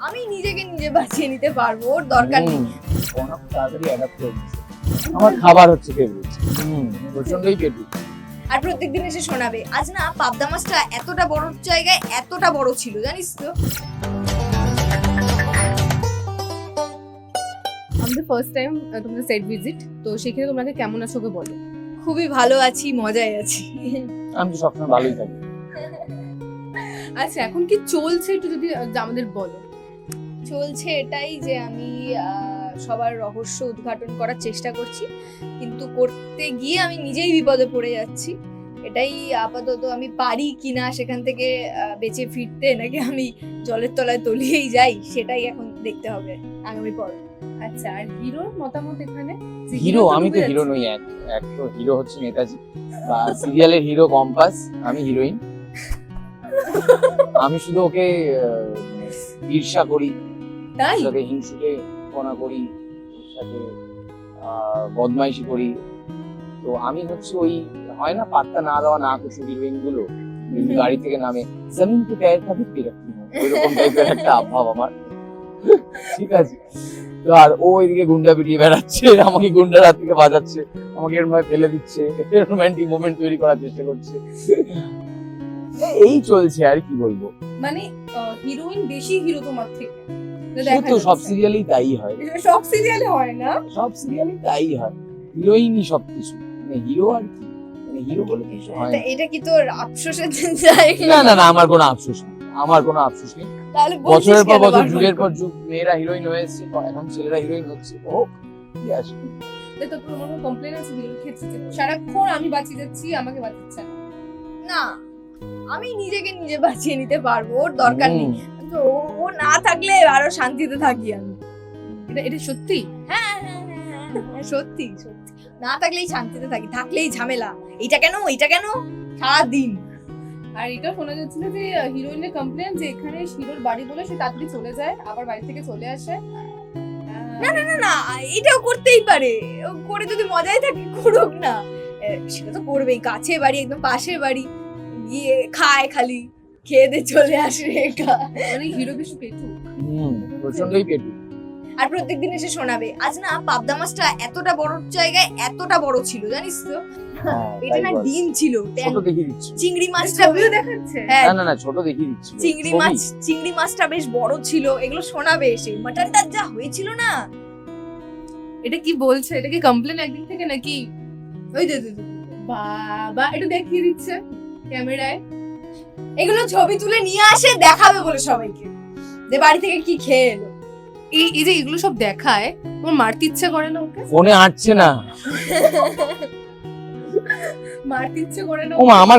আমি নিজেকে নিজে বাঁচিয়ে নিতে পারব ওর দরকার নেই। অনেক তাড়াতাড়ি অ্যাডাপ্ট করে দিচ্ছে। আমার খাবার হচ্ছে ফেভারিট হুম প্রচন্ডই পেটু আর প্রত্যেকদিন এসে শোনাবে আজ না পাবদা মাছটা এতটা বড় জায়গায় এতটা বড় ছিল জানিস তো? আমাদের ফার্স্ট টাইম তোমাদের সেট ভিজিট তো সেখানে তোমাকে কেমন আছো ওকে বলো। খুবই ভালো আছি মজায় আছি। আমি তো সবসময় ভালোই থাকি। আচ্ছা এখন কি চলছে একটু যদি আমাদের বলো। চলছে এটাই যে আমি আহ, সবার রহস্য উদ্ঘাটন করার চেষ্টা করছি। কিন্তু করতে গিয়ে আমি নিজেই বিপদে পড়ে যাচ্ছি। এটাই আপাতত আমি পারি কিনা সেখান থেকে আহ, বেঁচে ফিরতে নাকি আমি জলের তলায় তলিয়েই যাই সেটাই এখন দেখতে হবে আগামী পর। আচ্ছা আর হিরোর মতামত এখানে? হিরো আমি তো হিরো নই এক এক তো হিরো হচ্ছে নেতাজি। বা সিরিয়ালের হিরো কম্পাস আমি হিরোইন। আমি শুধু ওকে আহ, ঈর্ষা করি। তাই? সাথে হিংসুটে করি ওর সাথে বদমাইশি করি। তো আমি হচ্ছে ওই হয় না পাত্তা না দেওয়া না হিরোইনগুলো গাড়ি থেকে নামে। জমিন তো প্যার ওইরকম টাইপের একটা আভাব আমার। ঠিক আছে? তো আর ও এদিকে গুন্ডা পিটিয়ে বেড়াচ্ছে আমাকে গুন্ডার হাত থেকে বাজাচ্ছে আমাকে এরকম ভাবে ফেলে দিচ্ছে রোমান্টিক মোমেন্ট তৈরি করার চেষ্টা করছে। এই চলছে আর কি বলব। মানে হিরোইন বেশি হিরো তোমার থেকে। তো সব। সিরিয়ালেই তাই হয়। সব সিরিয়ালে হয় না? সব সিরিয়ালে তাই হয়। হিরোইনই সবকিছু। মানে হিরো আর কি? মানে হিরো বলে কিছু হয় না। এটা কি তোর আফসোসের জায়গা না না না আমার কোনো আফসোস নেই। আমার কোনো আফসোস নেই। তাহলে বছরের পর বছর যুগের পর যুগ মেয়েরা হিরোইন হয়েছে এখন ছেলেরা হিরোইন হচ্ছে। ও কি আসবে তো তোমার কোনো কমপ্লেন আছে হিরোর ক্ষেত্রে সারাক্ষণ আমি বাঁচিয়ে যাচ্ছি আমাকে বাঁচাচ্ছে না। না আমি নিজেকে নিজে বাঁচিয়ে নিতে পারব ওর দরকার নেই। হুম। তো ও- না থাকলে আরও শান্তিতে থাকি আমি। এটা এটা সত্যি? হ্যাঁ হ্যাঁ, হ্যাঁ, হ্যাঁ, হ্যাঁ, সত্যি সত্যি। না থাকলেই শান্তিতে থাকি থাকলেই ঝামেলা। এইটা কেন? এইটা কেন? সারাদিন। আর এটা শোনা যাচ্ছিল যে হিরোইনের কমপ্লেন যে এখানে হিরোর বাড়ি বলে সে তাড়াতাড়ি চলে যায় আবার বাড়ি থেকে চলে আসে। না না না না এটাও করতেই পারে। ও করে যদি মজাই থাকে করুক না। এ, সেটা তো করবেই কাছে বাড়ি একদম পাশের বাড়ি। গিয়ে খায় খালি। খেয়ে দিয়ে চলে আসে একা। মানে হিরো বেশি পেটু হুম প্রচন্ডই পেটু আর প্রত্যেকদিন এসে শোনাবে। আজ না পাবদা মাছটা এতটা বড় জায়গায় এতটা বড় ছিল জানিস তো? হ্যাঁ, এটা না ডিম ছিল ছোট দেখিয়ে দিচ্ছি। চিংড়ি মাছটা ছবিও দেখাচ্ছে? হ্যাঁ। না না না ছোট দেখিয়ে দিচ্ছি। চিংড়ি মাছ চিংড়ি মাছটা বেশ বড় ছিল এগুলো শোনাবে এসে। মাটনটা যা হয়েছিল না। এটা কি বলছে? এটা কি কমপ্লেন একদিন থেকে নাকি? ওই দে দে দে, দে। বাবা এটা দেখিয়ে দিচ্ছে ক্যামেরায়। এগুলো ছবি তুলে নিয়ে আসে দেখাবে বলে সবাইকে। যে বাড়ি থেকে কি খেয়ে এলো। এই এই যে এগুলো সব দেখায় তোমার মারতে ইচ্ছে করে না ওকে? ফোনে আটছে না। মারতে ইচ্ছে করে না ও মা আমার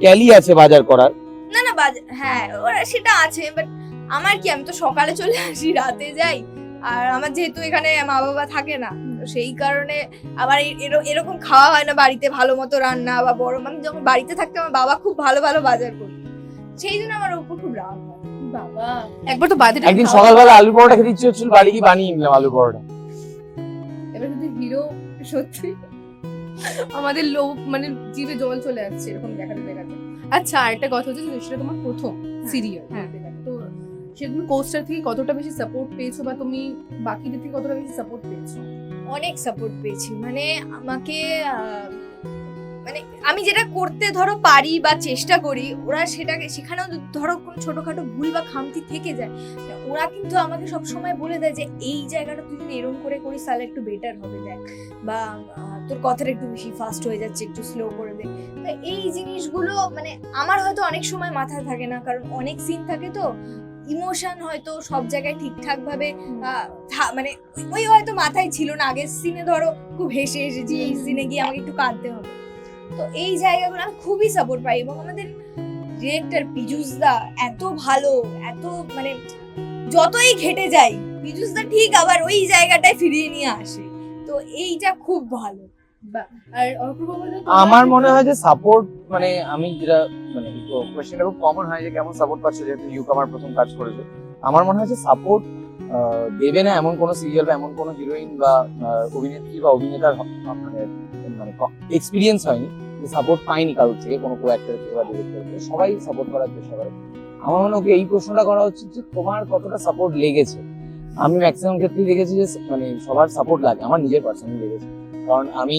ক্যালি আছে বাজার করার? না না বাজ- হ্যাঁ ওরা সেটা আছে বাট আমার কি আমি তো সকালে চলে আসি রাতে যাই। আর আমার যেহেতু এখানে মা বাবা থাকে না তো সেই কারণে আবার এরকম খাওয়া হয় না বাড়িতে ভালো মতো রান্না বা বড় আমি যখন বাড়িতে থাকতে আমার বাবা খুব ভালো ভালো বাজার করতো। সেই জন্য আমার উপর খুব রাগ হয়। বাবা। একবার তো একদিন সকালবেলা আলু পরোটা খেতে ইচ্ছে হচ্ছিল বাড়ি গিয়ে বানিয়ে নিলাম আলু পরোটা। এবার যদি হিরো সত্যি। আমাদের লোক মানে জিভে জল চলে আসছে এরকম দেখাতে দেখাতে। আচ্ছা আরেকটা কথা হচ্ছে যে সেটা তোমার প্রথম সিরিয়াল হ্যাঁ। তো সেদিন কোস্টার থেকে কতটা বেশি সাপোর্ট পেয়েছ বা তুমি বাকিদের থেকে কতটা বেশি সাপোর্ট পেয়েছ? অনেক সাপোর্ট পেয়েছি। মানে আমাকে মানে আমি যেটা করতে ধরো পারি বা চেষ্টা করি, ওরা সেটাকে, সেখানেও ধরো কোনো ছোটোখাটো ভুল বা খামতি থেকে যায় ওরা কিন্তু আমাকে সব সময় বলে দেয় যে, এই জায়গাটা তুই যদি এরকম করে করিস, তাহলে একটু বেটার হবে, দেখ। বা তোর কথাটা একটু বেশি ফাস্ট হয়ে যাচ্ছে, একটু স্লো করে দে। তো এই জিনিসগুলো মানে আমার হয়তো অনেক সময় মাথায় থাকে না, কারণ অনেক সিন থাকে তো ইমোশন হয়তো সব জায়গায় ঠিকঠাক ভাবে মানে ওই হয়তো মাথায় ছিল না। আগের সিনে ধরো খুব হেসে হেসেছি এই সিনে গিয়ে আমাকে একটু কাঁদতে হবে। তো এই জায়গাগুলো আমি খুবই সাপোর্ট পাই এবং আমাদের ডিরেক্টর দা এত ভালো এত মানে যতই ঘেটে যাই দা ঠিক আবার ওই জায়গাটায় ফিরিয়ে নিয়ে আসে। তো এইটা খুব ভালো। অপূর্ব বলো আমার মনে হয় যে সাপোর্ট মানে আমি যেটা মানে কোয়েশ্চেনটা খুব কমন হয় যে কেমন সাপোর্ট পাচ্ছ যেহেতু ইউক আমার প্রথম কাজ করেছে। আমার মনে হয় যে সাপোর্ট দেবে না এমন কোনো সিরিয়াল বা এমন কোনো হিরোইন বা অভিনেত্রী বা অভিনেতার মানে মানে এক্সপিরিয়েন্স হয়নি যে সাপোর্ট পাইনি কারোর থেকে কোনো কো অ্যাক্টর থেকে বা ডিরেক্টর থেকে সবাই সাপোর্ট করার চেষ্টা করে। আমার মনে হয় এই প্রশ্নটা করা উচিত যে তোমার কতটা সাপোর্ট লেগেছে। আমি ম্যাক্সিমাম ক্ষেত্রেই দেখেছি যে মানে সবার সাপোর্ট লাগে, আমার নিজের পার্সোনালি লেগেছে কারণ আমি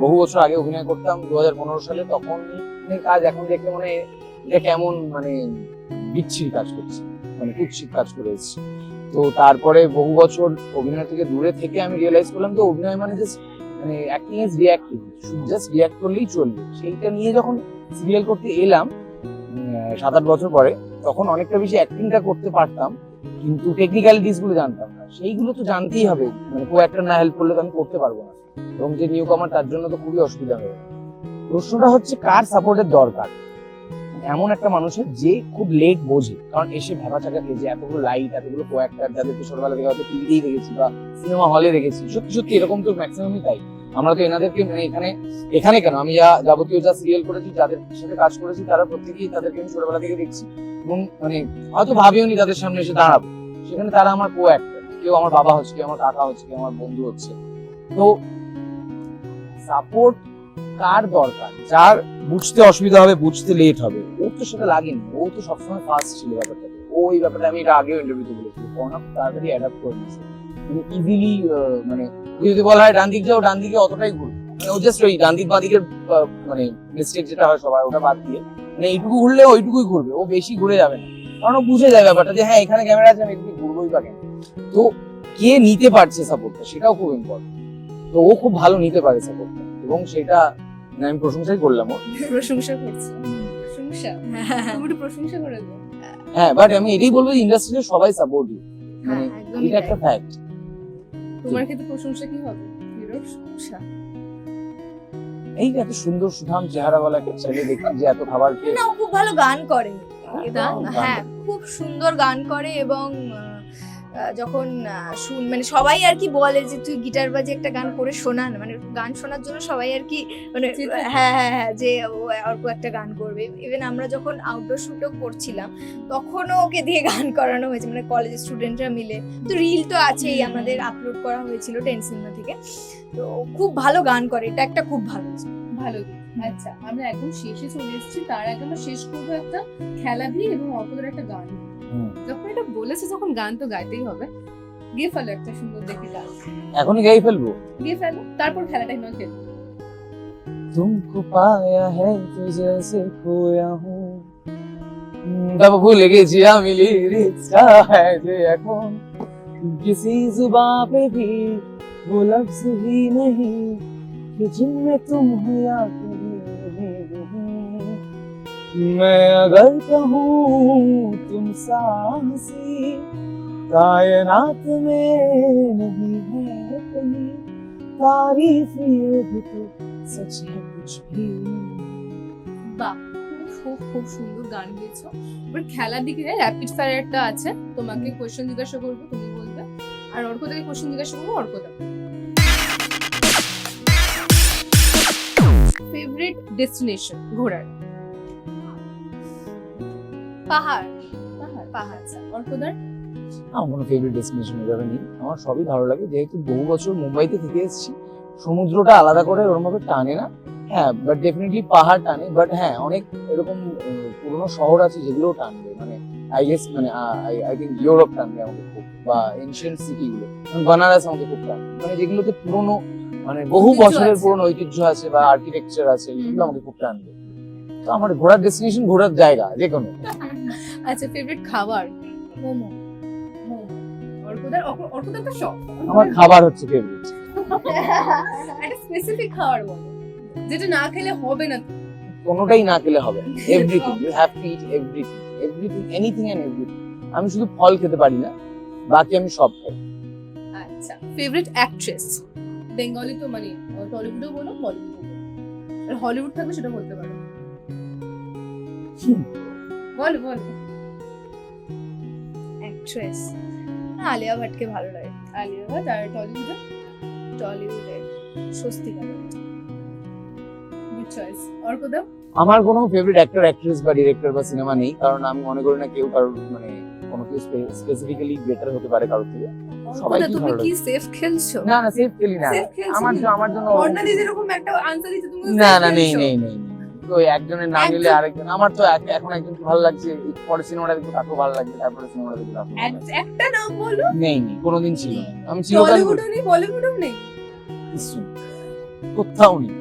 বহু বছর আগে অভিনয় করতাম, দুহাজার পনেরো সালে, তখন কাজ এখন দেখলে মনে এটা কেমন মানে বিচ্ছিরি কাজ করছে মানে কুৎসিত কাজ করে এসেছি। তো তারপরে বহু বছর অভিনয় থেকে দূরে থেকে আমি রিয়েলাইজ করলাম তো অভিনয় মানে জাস্ট মানে acting is reacting just react করলেই চলবে। সেইটা নিয়ে যখন সিরিয়াল করতে এলাম সাত আট বছর পরে, তখন অনেকটা বেশি অ্যাক্টিংটা করতে পারতাম। কিন্তু টেকনিক্যালিটিসগুলো জানতাম না। সেইগুলো তো জানতেই হবে। মানে কো একটা না হেল্প করলে তো আমি করতে পারব না। এবং যে নিউ কামার তার জন্য তো খুবই অসুবিধা হবে প্রশ্নটা হচ্ছে, কার সাপোর্টের দরকার? এমন একটা মানুষের যে খুব লেট বোঝে। কারণ এসে ভেবা চাকা যে এতগুলো লাইট এতগুলো কো অ্যাক্টার যাদেরকে ছোটবেলা থেকে হয়তো টিভিতেই দেখেছি বা সিনেমা হলে দেখেছি, সত্যি সত্যি এরকম তো ম্যাক্সিমামই তাই। আমরা তো এনাদেরকে মানে এখানে এখানে কেন? আমি যা যাবতীয় যা সিরিয়াল করেছি, যাদের সাথে কাজ করেছি, তারা প্রত্যেকেই তাদেরকে আমি ছোটবেলা থেকে দেখছি। এবং মানে হয়তো ভাবিও নি তাদের সামনে এসে দাঁড়াবো। সেখানে তারা আমার কো অ্যাক্টর কেউ আমার বাবা হচ্ছে, কেউ আমার কাকা হচ্ছে, কেউ আমার বন্ধু হচ্ছে। তো সাপোর্ট কার দরকার? যার বুঝতে অসুবিধা হবে, বুঝতে লেট হবে। ওর তো সেটা লাগেনি। ও তো সবসময় ফার্স্ট ছিল ব্যাপারটা ও এই ব্যাপারটা আমি এটা আগেও ইন্টারভিউতে বলেছি। খুব তাড়াতাড়ি অ্যাডাপ্ট করে নিয়েছে। ইজিলি মানে যদি বলা হয় ডান দিক যাও ডান দিকে অতটাই ঘুরবে মানে ও জাস্ট ওই ডান দিক বাঁ দিকের মানে মিস্টেক যেটা হয় সবার ওটা বাদ দিয়ে। মানে এইটুকু ঘুরলে ওইটুকুই ঘুরবে ও বেশি ঘুরে যাবে না। কারণ ও বুঝে যায় ব্যাপারটা যে হ্যাঁ এখানে ক্যামেরা আছে আমি এদিকে ঘুরবোই বা কেন? তো কে নিতে পারছে সাপোর্টটা সেটাও খুব ইম্পর্টেন্ট তো ও খুব ভালো নিতে পারে সাপোর্টটা এবং সেটা মানে আমি প্রশংসাই করলাম ওর। প্রশংসা করছ। প্রশংসা? তুমি প্রশংসা করে দাও। হ্যাঁ বাট আমি এটাই বলব যে ইন্ডাস্ট্রিতে সবাই সাপোর্ট মানে হ্যাঁ, এটা একটা ফ্যাক্ট তোমার ক্ষেত্রে প্রশংসা কি হবে? হিরোর প্রশংসা। এই যে এত সুন্দর সুঠাম চেহারাওয়ালা একটা ছেলে দেখি যে এত খাবার খেয়ে না ও খুব ভালো গান করে। গান হ্যাঁ খুব সুন্দর গান করে এবং যখন শুন মানে সবাই আর কি বলে যে তুই গিটার বাজে একটা গান করে শোনান মানে গান শোনার জন্য সবাই আর কি মানে হ্যাঁ হ্যাঁ হ্যাঁ যে ও অল্প একটা গান করবে। ইভেন আমরা যখন আউটডোর শুটও করছিলাম তখনও ওকে দিয়ে গান করানো হয়েছে। মানে কলেজের স্টুডেন্টরা মিলে। তো রিল তো আছেই আমাদের আপলোড করা হয়েছিল টেন সিনেমা থেকে। তো খুব ভালো গান করে। এটা একটা খুব ভালো ভালো দিক। আচ্ছা আমরা একদম শেষে চলে এসেছি তার আগে আমরা শেষ করবো একটা খেলা দিয়ে এবং অল্পদের একটা গান হুম। যখন এটা বলেছে যখন গান তো গাইতেই হবে গিয়ে ফেলো একটা সুন্দর দেখে গান এখনই গাই ফেলবো গিয়ে ফেলো তারপর খেলাটাই নয় খেলবো तुमको पाया है तो जैसे खोया हूँ তব ভুলে গেছি আমি লিরিক্সটা है যে এখন किसी जुबा पे भी वो लफ्ज ही नहीं कि जिनमें तुम हो या कभी नहीं मैं अगर कहूँ तुम साहसी कायनात में नहीं है कहीं तारीफ ये भी तो सच है कुछ भी বাহ খুব খুব খুব সুন্দর গান গেয়েছো এবার খেলার দিকে র্যাপিড ফায়ার একটা আছে তোমাকে কোয়েশ্চেন জিজ্ঞাসা করবো তুমি বলবে আর অর্ক থেকে কোয়েশ্চেন জিজ্ঞাসা করবো অর্ক ফেভারিট ডেস্টিনেশন ঘোরার? পাহাড়। পাহাড়? পাহাড় অর্কদার আমার কোনো ফেভারিট ডেস্টিনেশন এভাবে নেই আমার সবই ভালো লাগে। যেহেতু বহু বছর মুম্বাইতে থেকে এসেছি সমুদ্রটা আলাদা করে ওরকম ভাবে টানে না। হ্যাঁ বাট ডেফিনেটলি পাহাড় টানে। বাট হ্যাঁ অনেক এরকম পুরোনো শহর আছে যেগুলোও টানবে। মানে আই গেস মানে আই থিঙ্ক ইউরোপ টানবে আমাকে খুব বা এনশিয়েন্ট সিটি গুলো। বানারস আমাকে খুব টানবে মানে যেগুলোতে পুরোনো মানে বহু বছরের। পুরোনো ঐতিহ্য আছে বা আর্কিটেকচার আছে এগুলো আমাকে খুব টানবে তো আমার ঘোরার ডেস্টিনেশন ঘোরার জায়গা যে কোনো আচ্ছা ফেভারিট খাবার? মোমো। আমার খাবার হচ্ছে ফেভারিট একটা স্পেসিফিক খাবার বলো যেটা না খেলে হবে না। কোনোটাই না খেলে হবে। Everything you have to eat everything everything anything and everything আমি শুধু ফল খেতে পারি না বাকি আমি সব খাই। আচ্ছা ফেভারিট অ্যাক্ট্রেস বেঙ্গলি তো মানে টলিউডও বলো বলিউডও বলো। আর হলিউড থাকবে সেটা বলতে পারো। বলো বলো। অ্যাক্ট্রেস আলিয়া ভাটকে ভালো লাগে। আলিয়া ভাট আর টলিউডে স্বস্তিকা গুড চয়েস আমার কোনো ফেভারিট অ্যাক্টর অ্যাক্ট্রেস বা ডিরেক্টর বা সিনেমা নেই কারণ আমি মনে করি না কেউ কারোর মানে কোনো কেউ স্পেসিফিক্যালি বেটার হতে পারে কারোর থেকে। সবাই তুমি কি সেফ খেলছো? না না সেফ খেলি না। আমার? আমার জন্য ওরকম অর্ণা দিদি এরকম একটা আনসার তুমি না না নেই নেই নেই। তো একজনের না নিলে আরেকজন আমার তো এখন একজনকে ভালো লাগছে পরে সিনেমাটা দেখব তাকেও ভালো লাগছে তারপরে সিনেমাটা দেখব একটা নাম বলো। নেই নেই কোনোদিন ছিল না। আমি চিরকাল নেই বলিউডও নেই। কোথাও নেই।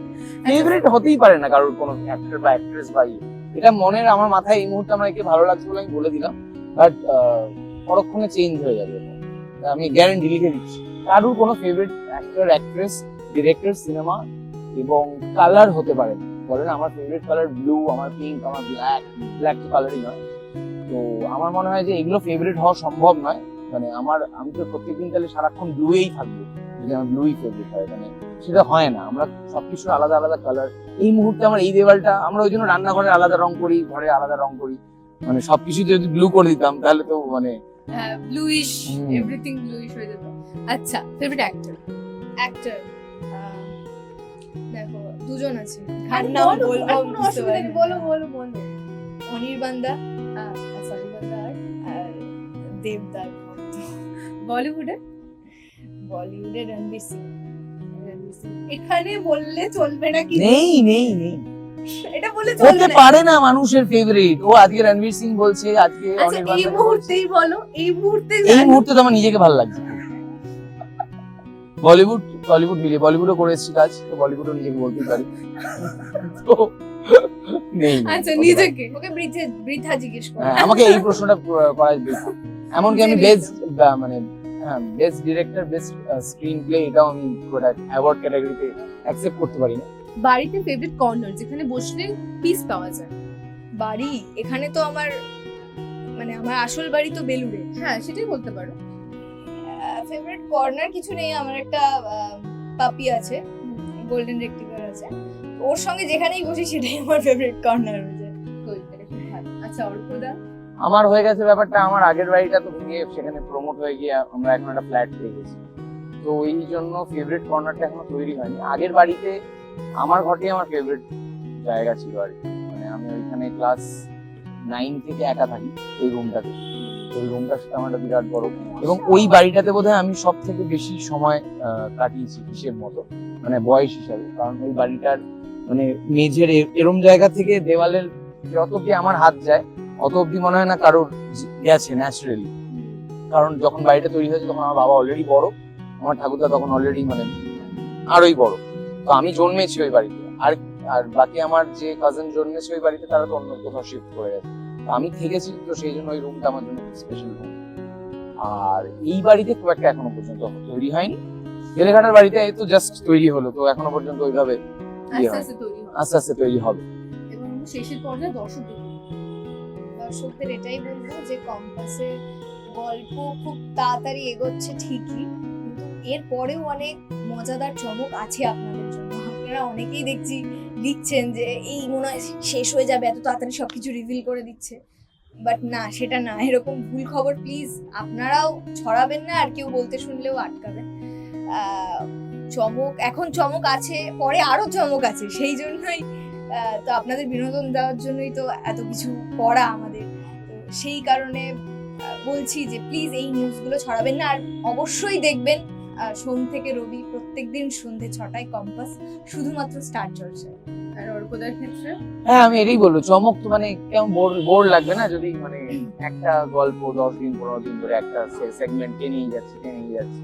ফেভারিট হতেই পারে না কারোর কোনো অ্যাক্টর বা অ্যাক্ট্রেস বা ইয়ে। এটা মনের আমার মাথায় এই মুহূর্তে আমার একে ভালো লাগছে বলে আমি বলে দিলাম। বাট পরক্ষণে চেঞ্জ হয়ে যাবে। আমি গ্যারেন্টি লিখে দিচ্ছি। কারুর কোনো favourite actor actress director cinema এবং কালার হতে পারে বলেন আমার ফেভারিট কালার ব্লু আমার পিঙ্ক আমার ব্ল্যাক ব্ল্যাক তো কালারই নয় তো আমার মনে হয় যে এগুলো ফেভারিট হওয়া সম্ভব নয়। মানে আমার, আমি তো প্রত্যেকদিন তাহলে সারাক্ষণ ব্লুয়েই থাকব। যদি আমার ব্লুই ফেভারিট হয় মানে সেটা হয় না। আমরা সবকিছুর আলাদা আলাদা কালার এই মুহূর্তে আমার এই দেওয়ালটা, আমরা ওই জন্য রান্নাঘরে আলাদা রং করি, ঘরে আলাদা রং করি। মানে সবকিছু যদি ব্লু করে দিতাম, তাহলে তো মানে ব্লুইশ। এভরিথিং ব্লুইশ হয়ে যেত আচ্ছা ফেভারিট অ্যাক্টর অ্যাক্টর দেখো দুজন আছে। আরে নাম বলব বুঝতে অসুবিধা পারি বলো বলো বলো। অনির্বাণদা সরি বান্দা আর আর দেবদার। বলিউডে বলিউডে রণবীর সিং। এখানে বললে চলবে না কি নেই নেই নেই। এটা চলবে হতে পারে না মানুষের ফেভারিট ও আজকে রণবীর সিং বলছে আজকে আচ্ছা এই মুহূর্তেই বলো এই মুহূর্তে এই মুহূর্তে তো আমার নিজেকে ভালো লাগছে বলিউড টলিউড মিলিয়ে বলিউডও করে এসেছি কাজ তো বলিউডও নিজেকে বলতেই পারি। তো নেই আচ্ছা। নিজেকে। ওকে বৃদ্ধা বৃদ্ধা জিজ্ঞেস করো। হ্যাঁ, আমাকে এই প্রশ্নটা করা। এমনকি আমি বেস্ট মানে হ্যাঁ best director best screenplay এটাও আমি অ্যাওয়ার্ড ক্যাটাগরিতে অ্যাকসেপ্ট করতে পারি না। বাড়িতে ফেভারিট কর্নার যেখানে বসলে পিস পাওয়া যায়। বাড়ি? এখানে তো আমার মানে আমার আসল বাড়ি তো বেলুড়ে। হ্যাঁ সেটাই বলতে পারো। ফেভারিট কর্নার কিছু নেই আমার একটা পাপি আছে গোল্ডেন রেক্টিভার আছে। ওর সঙ্গে যেখানেই বসি সেটাই আমার ফেভারিট কর্নার হয়ে যায়। আচ্ছা অর্কদা আমার হয়ে গেছে ব্যাপারটা আমার আগের বাড়িটা তো ভেঙে সেখানে প্রমোট হয়ে গিয়ে আমরা এখন একটা ফ্ল্যাট পেয়ে গেছি। তো ওই জন্য ফেভারিট কর্নারটা এখনও তৈরি হয়নি। আগের বাড়িতে আমার ঘরটি আমার ফেভারিট জায়গা ছিল আর মানে আমি ওইখানে ক্লাস নাইন থেকে একা থাকি ওই রুমটাতে ওই রুমটার সাথে আমার বিরাট বড় এবং ওই বাড়িটাতে বোধহয় আমি সব থেকে বেশি সময় কাটিয়েছি হিসেব মতো মানে বয়স হিসাবে। কারণ ওই বাড়িটার মানে মেঝের এরম জায়গা থেকে দেওয়ালের যত অব্দি আমার হাত যায়, অত অব্দি মনে হয় না কারোর গেছে ন্যাচারালি কারণ যখন বাড়িটা তৈরি হয়েছে, তখন আমার বাবা অলরেডি বড়, আমার ঠাকুরদা তখন অলরেডি মানে আরোই বড়। তো আমি জন্মেছি ওই বাড়িতে। আর আর বাকি আমার যে কাজিন জন্মেছে ওই বাড়িতে তারা তো অন্য কোথাও শিফট করে গেছে। আমি থেকেছি তো সেই জন্য ওই রুমটা আমার জন্য স্পেশাল রুম আর এই বাড়িতে খুব একটা এখনও পর্যন্ত তৈরি হয়নি। বাড়িতে তো জাস্ট তৈরি হলো তো এখনও পর্যন্ত ওইভাবে আস্তে আস্তে তৈরি হয় আস্তে তৈরি হবে। এবং শেষের পর্যায়ে দর্শক দর্শকদের এটাই বলব যে কম্পাসের গল্প খুব তাড়াতাড়ি এগোচ্ছে ঠিকই কিন্তু এর পরেও অনেক মজাদার চমক আছে আপনাদের জন্য আপনারা অনেকেই দেখছি লিখছেন যে এই মনে হয় শেষ হয়ে যাবে, এত তাড়াতাড়ি সবকিছু রিভিল করে দিচ্ছে। বাট না, সেটা না, এরকম ভুল খবর প্লিজ আপনারাও ছড়াবেন না আর কেউ বলতে শুনলেও আটকাবেন। চমক, এখন চমক আছে, পরে আরও চমক আছে, সেই জন্যই তো আপনাদের বিনোদন দেওয়ার জন্যই তো এত কিছু করা আমাদের। সেই কারণে বলছি যে প্লিজ এই নিউজগুলো ছড়াবেন না, আর অবশ্যই দেখবেন সোম থেকে রবি প্রত্যেকদিন সন্ধে ছটায় কম্পাস শুধুমাত্র স্টার জলসায় আর অর্কদার ক্ষেত্রে? হ্যাঁ আমি এটাই বলব চমক তো মানে কেমন বোর বোর লাগবে না? যদি মানে একটা গল্প দশ দিন পনেরো দিন ধরে একটা সেগমেন্ট টেনেই যাচ্ছে টেনেই যাচ্ছে।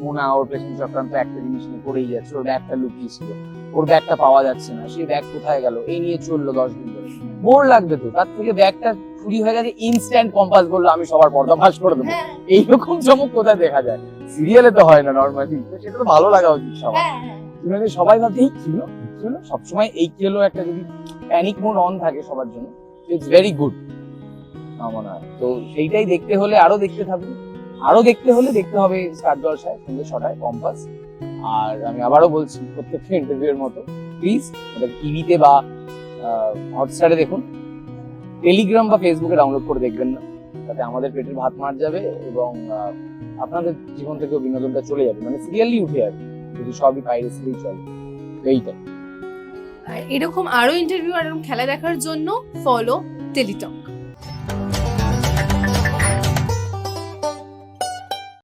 মোনা ওর পেছন চক্রান্ত একটা জিনিস নিয়ে করেই যাচ্ছে ওর ব্যাগটা লুকিয়ে ছিল। ওর ব্যাগটা পাওয়া যাচ্ছে না সেই ব্যাগ কোথায় গেল? এই নিয়ে চলল দশ দিন ধরে। বোর লাগবে তো তার থেকে ব্যাগটা চুরি হয়ে গেছে ইনস্ট্যান্ট কম্পাস বলল আমি সবার পর্দা ফাঁস করে দেবো। হ্যাঁ। এইরকম চমক কোথায় দেখা যায়? সিরিয়ালে তো হয় না নর্মালি সেটা তো ভালো লাগা উচিত সবার। মানে সবাই ভাবছে এই কি হলো? কি হলো? সবসময় এই কি হলো? একটা যদি প্যানিক মোড অন থাকে সবার জন্য ইটস ভেরি গুড আমার তো সেইটাই দেখতে হলে আরও দেখতে থাকবে আরও দেখতে হলে দেখতে হবে স্টার জলসায় সন্ধ্যে ছটায় কম্পাস। আর আমি আবারও বলছি প্রত্যেকটা ইন্টারভিউ এর মতো। প্লিজ টিভিতে বা হটস্টারে দেখুন। টেলিগ্রাম বা ফেসবুকে ডাউনলোড করে দেখবেন না। তাতে আমাদের পেটের ভাত মার যাবে এবং আপনাদের জীবন থেকেও বিনোদনটা চলে যাবে মানে সিরিয়ালি উঠে যাবে যদি সবই পাইরেসিলেই চলে। তো এইটা আর এরকম আরও ইন্টারভিউ আর খেলা দেখার জন্য ফলো টেলিটক